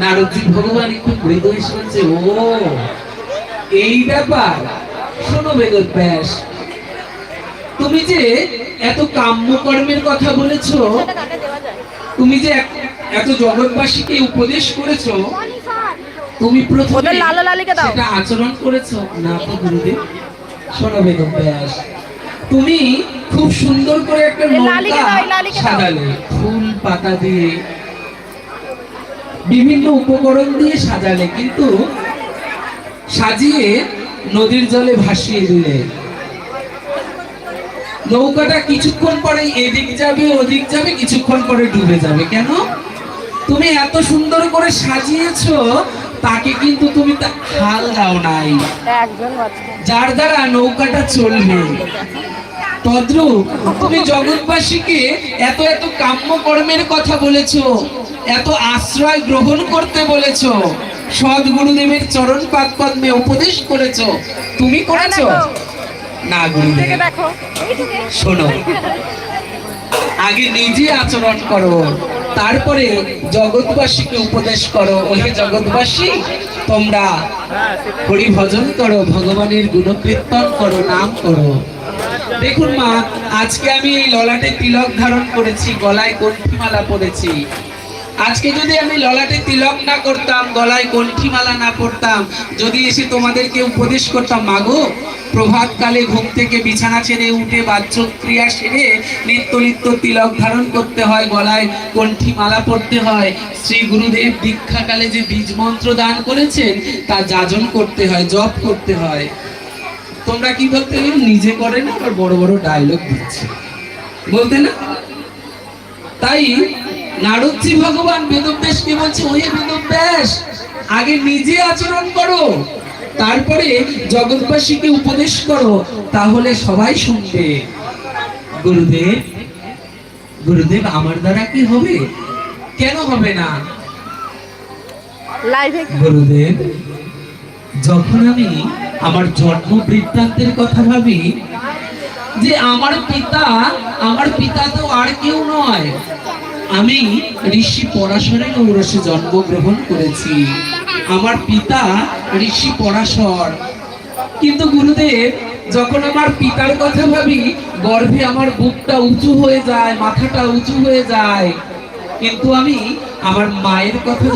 নারদজি ভগবান একটু মৃদু বলছে ও এই ব্যাপার। শোনো বেদত ব্যাস। তুমি যে এত কাম্য কর্মের কথা বলেছ তুমি যে এত জগৎবাসীকে উপদেশ করেছ তুমি প্রথমে। সেটা আচরণ করেছ? না তো গুরুদেব। শোনো বেদম ব্যাস। তুমি খুব সুন্দর করে একটা নৌকা। সাজালে। ফুল পাতা দিয়ে বিভিন্ন উপকরণ দিয়ে সাজালে কিন্তু সাজিয়ে নদীর জলে ভাসিয়ে দিলে। নৌকাটা কিছুক্ষণ পরে এদিক যাবে ওদিক যাবে কিছুক্ষণ পরে ডুবে যাবে। কেন? তুমি এত সুন্দর করে সাজিয়েছো তাকে কিন্তু তুমি তা হাল দাও নাই। যার দ্বারা নৌকাটা চলবে। তদ্রূপ তুমি জগৎবাসীকে এত এত কাম্য কর্মের কথা বলেছ এত আশ্রয় গ্রহণ করতে বলেছ সৎ গুরুদেবের চরণ পাদ পদ্মে উপদেশ করেছ তুমি করেছ? না গুরুদেব। শোনো। আগে নিজে আচরণ করো তারপরে জগৎবাসীকে উপদেশ করো। ওহে জগৎবাসী তোমরা হরি ভজন করো ভগবানের গুণকীর্তন করো নাম করো। দেখুন মা, আজকে আমি এই ললাটে তিলক ধারণ করেছি, গলায় কণ্ঠিমালা পরেছি। আজকে যদি আমি ললাটে তিলক না করতাম, গলায় কণ্ঠিমালা না পড়তাম যদি এসে তোমাদেরকে উপদেশ করতাম মাগো প্রভাতকালে ঘুম থেকে বিছানা ছেড়ে উঠে বাহ্য ক্রিয়া সেরে নিত্য নিত্য তিলক ধারণ করতে হয়, গলায় কণ্ঠিমালা পড়তে হয়। শ্রী গুরুদেব দীক্ষাকালে যে বীজ মন্ত্র দান করেছেন, তা যাজন করতে হয়, জপ করতে হয়। তোমরা কি গেলে নিজে করে না আবার বড় বড় ডায়লগ দিচ্ছে। বলতে না? তাই নারদজি ভগবান বেদব্যাসকে বলছে ওই বেদব্যাস আগে নিজে আচরণ করো তারপরে জগৎবাসীকে উপদেশ করো তাহলে সবাই শুনবে। গুরুদেব গুরুদেব আমার দ্বারা কি হবে? কেন হবে না? গুরুদেব যখন আমি আমার জন্ম বৃত্তান্তের কথা ভাবি, যে আমার পিতা আমার পিতা তো আর কেউ নয়, আমি ঋষি পরাশরের ঔরসে জন্মগ্রহণ করেছি। আমার পিতা ঋষি পরাশর। কিন্তু গুরুদেব, যখন আমার পিতার কথা ভাবি, গর্ভে আমার বুকটা উঁচু হয়ে যায়, মাথাটা উঁচু হয়ে যায়। কিন্তু আমি আমার মায়ের কথা